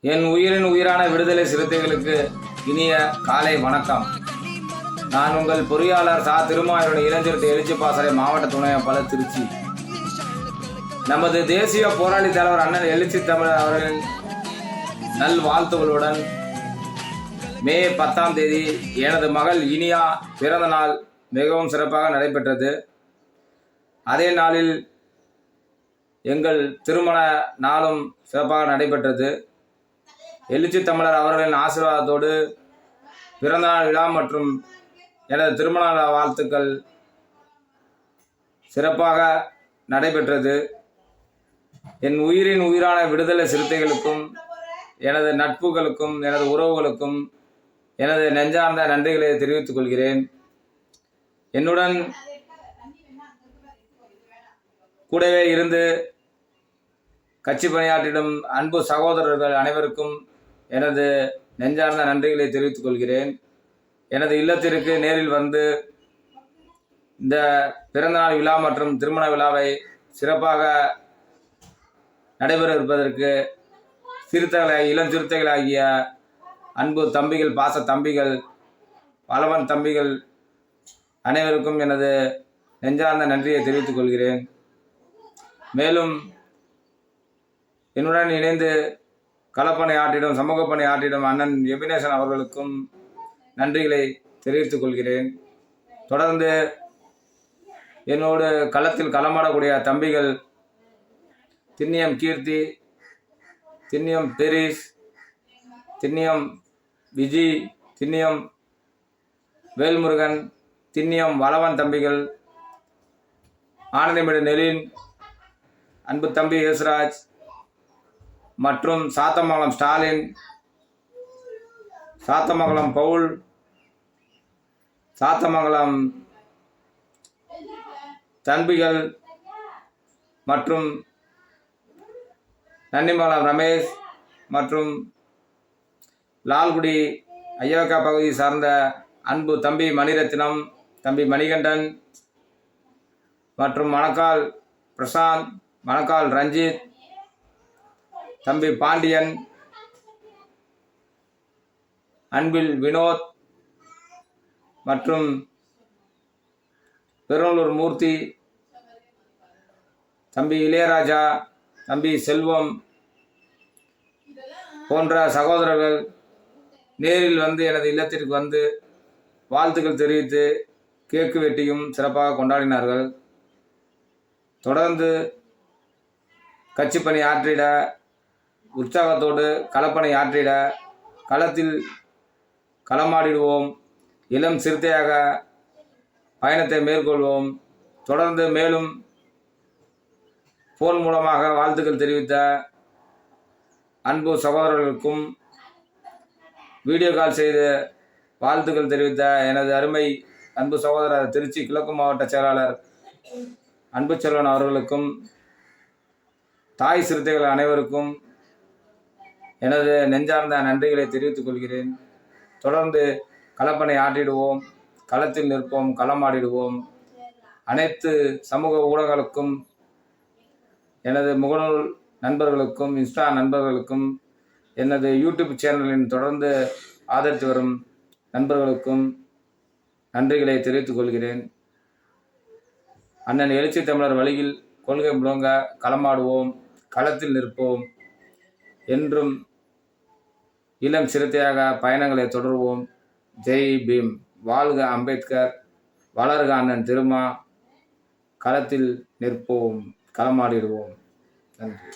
என் உயிரின் உயிரான விடுதலை சிறுத்தைகளுக்கு இனிய காலை வணக்கம். நான் உங்கள் பொறியாளர் சா. திருமாவளவன் இளைஞர்கிட்ட எழுச்சி பாசறை மாவட்ட துணையப்பாளர் திருச்சி. நமது தேசிய போராளி தலைவர் அண்ணன் எழுச்சி தமிழ் அவர்களின் நல் வாழ்த்துகளுடன் மே பத்தாம் தேதி எனது மகள் இனியா பிறந்த நாள் மிகவும் சிறப்பாக நடைபெற்றது. அதே நாளில் எங்கள் திருமண நாளும் சிறப்பாக நடைபெற்றது. எழுச்சி தமிழர் அவர்களின் ஆசீர்வாதத்தோடு பிறந்தநாள் விழா மற்றும் எனது திருமண வாழ்த்துக்கள் சிறப்பாக நடைபெற்றது. என் உயிரின் உயிரான விடுதலை சிறுத்தைகளுக்கும் எனது நட்புகளுக்கும் எனது உறவுகளுக்கும் எனது நெஞ்சார்ந்த நன்றிகளை தெரிவித்துக் கொள்கிறேன். என்னுடன் கூடவே இருந்து கட்சி பணியாற்றிடும் அன்பு சகோதரர்கள் அனைவருக்கும் எனது நெஞ்சார்ந்த நன்றிகளை தெரிவித்துக் கொள்கிறேன். எனது இல்லத்திற்கு நேரில் வந்து இந்த பிறந்தநாள் விழா மற்றும் திருமண விழாவை சிறப்பாக நடைபெற இருப்பதற்கு சிறுத்தைகளை இளம் சிறுத்தைகளாகிய அன்பு தம்பிகள் பாச தம்பிகள் வளவன் தம்பிகள் அனைவருக்கும் எனது நெஞ்சார்ந்த நன்றியை தெரிவித்துக் கொள்கிறேன். மேலும் என்னுடன் இணைந்து களப்பணி ஆற்றிடும் சமூக பணி ஆற்றிடும் அண்ணன் எபினேசன் அவர்களுக்கும் நன்றிகளை தெரிவித்துக் கொள்கிறேன். தொடர்ந்து என்னோடு களத்தில் களமாடக்கூடிய தம்பிகள் திண்ணியம் கீர்த்தி திண்ணியம் பெரிஸ் திண்ணியம் விஜி திண்ணியம் வேல்முருகன் திண்ணியம் வளவன் தம்பிகள் ஆனந்தமிடு நெலின் அன்பு தம்பி யேசுராஜ் மற்றும் சாத்தமங்கலம் ஸ்டாலின் சாத்தமங்கலம் பவுல் சாத்தமங்கலம் தன்பிகள் மற்றும் நன்னிமங்கலம் ரமேஷ் மற்றும் லால்குடி ஐயாக்கா பகுதியை சார்ந்த அன்பு தம்பி மணிரத்னம் தம்பி மணிகண்டன் மற்றும் மணக்கால் பிரசாந்த் மணக்கால் ரஞ்சித் தம்பி பாண்டியன் அன்பில் வினோத் மற்றும் பெருநல்லூர் மூர்த்தி தம்பி இளையராஜா தம்பி செல்வம் போன்ற சகோதரர்கள் நேரில் வந்து எனது இல்லத்திற்கு வந்து வாழ்த்துக்கள் தெரிவித்து கேக்கு வெட்டியும் சிறப்பாக கொண்டாடினார்கள். தொடர்ந்து கட்சி பணி ஆற்றிட உற்சாகத்தோடு கலப்பனை ஆற்றிட களத்தில் களமாடிடுவோம். இளம் சிறுத்தையாக பயணத்தை மேற்கொள்வோம். தொடர்ந்து மேலும் ஃபோன் மூலமாக வாழ்த்துக்கள் தெரிவித்த அன்பு சகோதரர்களுக்கும் வீடியோ கால் செய்து வாழ்த்துக்கள் தெரிவித்த எனது அருமை அன்பு சகோதரர் திருச்சி கிழக்கு மாவட்ட செயலாளர் அன்பு செல்வன் அவர்களுக்கும் தாய் சிறுத்தைகள் அனைவருக்கும் எனது நெஞ்சார்ந்த நன்றிகளை தெரிவித்துக் கொள்கிறேன். தொடர்ந்து கலப்பனை ஆற்றிடுவோம். களத்தில் நிற்போம். களமாடிடுவோம் அனைத்து சமூக ஊடகங்களுக்கும் எனது முகநூல் நண்பர்களுக்கும் இன்ஸ்டா நண்பர்களுக்கும் எனது யூடியூப் சேனலின் தொடர்ந்து ஆதரித்து வரும் நண்பர்களுக்கும் நன்றிகளை தெரிவித்துக் கொள்கிறேன். அண்ணன் எழுச்சி தமிழர் வழியில் கொள்கை முழங்க களமாடுவோம். களத்தில் நிற்போம். என்றும் இளம் சிறுத்தையாக பயணங்களை தொடர்வோம். ஜெய் பீம். வாழ்க அம்பேத்கர். வளர்க அண்ணன் திருமா. களத்தில் நிற்போம். களமாடிடுவோம். நன்றி.